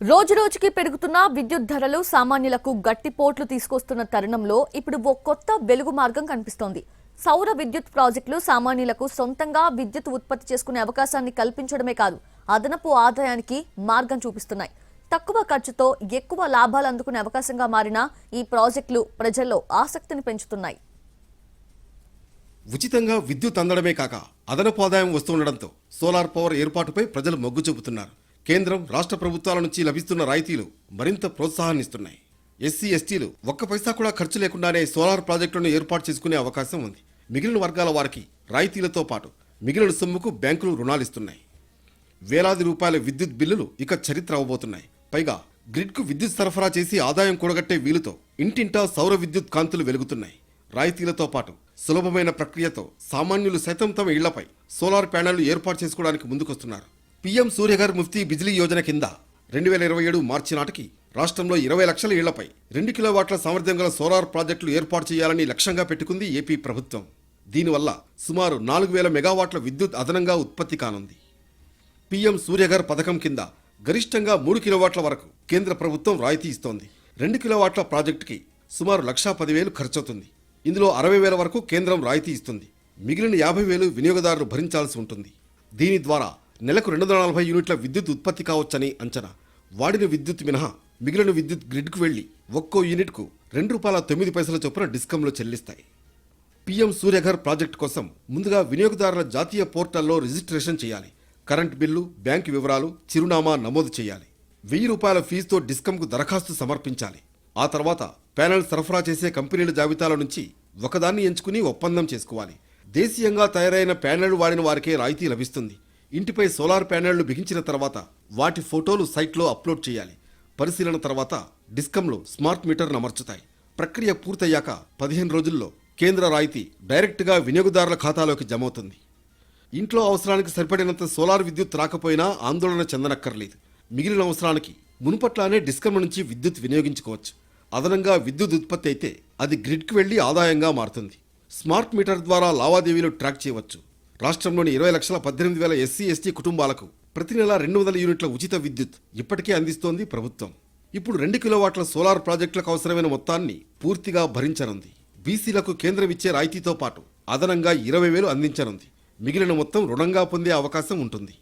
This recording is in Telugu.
రోజు రోజుకి పెరుగుతున్న విద్యుత్ ధరలు సామాన్యులకు గట్టిపోట్లు తీసుకొస్తున్న తరుణంలో ఇప్పుడు ఓ కొత్త వెలుగు మార్గం కనిపిస్తోంది. సౌర విద్యుత్ ప్రాజెక్టులు సామాన్యులకు సొంతంగా విద్యుత్ ఉత్పత్తి చేసుకునే అవకాశాన్ని కల్పించడమే కాదు అదనపు ఆదాయానికి మార్గం చూపిస్తున్నాయి. తక్కువ ఖర్చుతో ఎక్కువ లాభాలు అందుకునే అవకాశంగా మారిన ఈ ప్రాజెక్టులు ప్రజల్లో ఆసక్తిని పెంచుతున్నాయి. ఉచితంగా విద్యుత్ అందడమే కాక అదనపు ఆదాయం వస్తుండడంతో సోలార్ పవర్ ఏర్పాటుపై ప్రజలు మొగ్గు చూపుతున్నారు. కేంద్రం రాష్ట్ర ప్రభుత్వాల నుంచి లభిస్తున్న రాయితీలు మరింత ప్రోత్సాహాన్నిస్తున్నాయి. ఎస్సీ ఎస్టీలు ఒక్క పైసా కూడా ఖర్చు లేకుండానే సోలార్ ప్రాజెక్టులను ఏర్పాటు చేసుకునే అవకాశం ఉంది. మిగిలిన వర్గాల వారికి రాయితీలతో పాటు మిగిలిన సొమ్ముకు బ్యాంకులు రుణాలిస్తున్నాయి. వేలాది రూపాయల విద్యుత్ బిల్లులు ఇక చరిత్ర అవబోతున్నాయి. పైగా గ్రిడ్కు విద్యుత్ సరఫరా చేసి ఆదాయం కూడగట్టే వీలుతో ఇంటింటా సౌర విద్యుత్ కాంతులు వెలుగుతున్నాయి. రాయితీలతో పాటు సులభమైన ప్రక్రియతో సామాన్యులు సైతం తమ ఇళ్ళపై సోలార్ ప్యానెళ్ళు ఏర్పాటు చేసుకోవడానికి ముందుకొస్తున్నారు. పీఎం సూర్యఘర్ ముఫ్తీ బిజిలీ యోజన కింద రెండు వేల ఇరవై ఏడు మార్చి నాటికి రాష్ట్రంలో ఇరవై లక్షల ఇళ్ళపై రెండు కిలోవాట్ల సామర్థ్యం గల సోలార్ ప్రాజెక్టులు ఏర్పాటు చేయాలని లక్ష్యంగా పెట్టుకుంది ఏపీ ప్రభుత్వం. దీనివల్ల సుమారు నాలుగు వేల మెగావాట్ల విద్యుత్ అదనంగా ఉత్పత్తి కానుంది. పీఎం సూర్యఘర్ పథకం కింద గరిష్టంగా మూడు కిలోవాట్ల వరకు కేంద్ర ప్రభుత్వం రాయితీ ఇస్తోంది. రెండు కిలోవాట్ల ప్రాజెక్టుకి సుమారు లక్షా పదివేలు ఖర్చవుతుంది. ఇందులో అరవై వేల వరకు కేంద్రం రాయితీ ఇస్తుంది. మిగిలిన యాభై వేలు వినియోగదారులు భరించాల్సి ఉంటుంది. దీని ద్వారా నెలకు రెండు వందల నలభై యూనిట్ల విద్యుత్ ఉత్పత్తి కావచ్చని అంచనా. వాడిన విద్యుత్ మినహా మిగిలిన విద్యుత్ గ్రిడ్కు వెళ్ళి ఒక్కో యూనిట్కు రెండు రూపాయల తొమ్మిది పైసల చొప్పున డిస్కంలో చెల్లిస్తాయి. పీఎం సూర్యఘర్ ప్రాజెక్టు కోసం ముందుగా వినియోగదారుల జాతీయ పోర్టల్లో రిజిస్ట్రేషన్ చేయాలి. కరెంట్ బిల్లు బ్యాంకు వివరాలు చిరునామా నమోదు చేయాలి. వెయ్యి రూపాయల ఫీజుతో డిస్కంకు దరఖాస్తు సమర్పించాలి. ఆ తర్వాత ప్యానెల్ సరఫరా చేసే కంపెనీల జాబితాలో నుంచి ఒకదాన్ని ఎంచుకుని ఒప్పందం చేసుకోవాలి. దేశీయంగా తయారైన ప్యానెల్ వాడిన వారికే రాయితీ లభిస్తుంది. ఇంటిపై సోలార్ ప్యానెళ్ళు బిగించిన తర్వాత వాటి ఫోటోలు సైట్లో అప్లోడ్ చేయాలి. పరిశీలన తర్వాత డిస్కంలో స్మార్ట్ మీటర్ను అమర్చుతాయి. ప్రక్రియ పూర్తయ్యాక పదిహేను రోజుల్లో కేంద్ర రాయితీ డైరెక్ట్గా వినియోగదారుల ఖాతాలోకి జమవుతుంది. ఇంట్లో అవసరానికి సరిపడినంత సోలార్ విద్యుత్ రాకపోయినా ఆందోళన చెందనక్కర్లేదు. మిగిలిన అవసరానికి మునుపట్లానే డిస్కమ్ నుంచి విద్యుత్ వినియోగించుకోవచ్చు. అదనంగా విద్యుత్ ఉత్పత్తి అయితే అది గ్రిడ్కి వెళ్ళి ఆదాయంగా మారుతుంది. స్మార్ట్ మీటర్ ద్వారా లావాదేవీలు ట్రాక్ చేయవచ్చు. రాష్ట్రంలోని ఇరవై లక్షల పద్దెనిమిది వేల ఎస్సీ ఎస్టీ కుటుంబాలకు ప్రతి నెల రెండు వందల యూనిట్ల ఉచిత విద్యుత్ ఇప్పటికే అందిస్తోంది ప్రభుత్వం. ఇప్పుడు రెండు కిలోవాట్ల సోలార్ ప్రాజెక్టులకు అవసరమైన మొత్తాన్ని పూర్తిగా భరించనుంది. బీసీలకు కేంద్రం ఇచ్చే రాయితీతో పాటు అదనంగా ఇరవై వేలు అందించనుంది. మిగిలిన మొత్తం రుణంగా పొందే అవకాశం ఉంటుంది.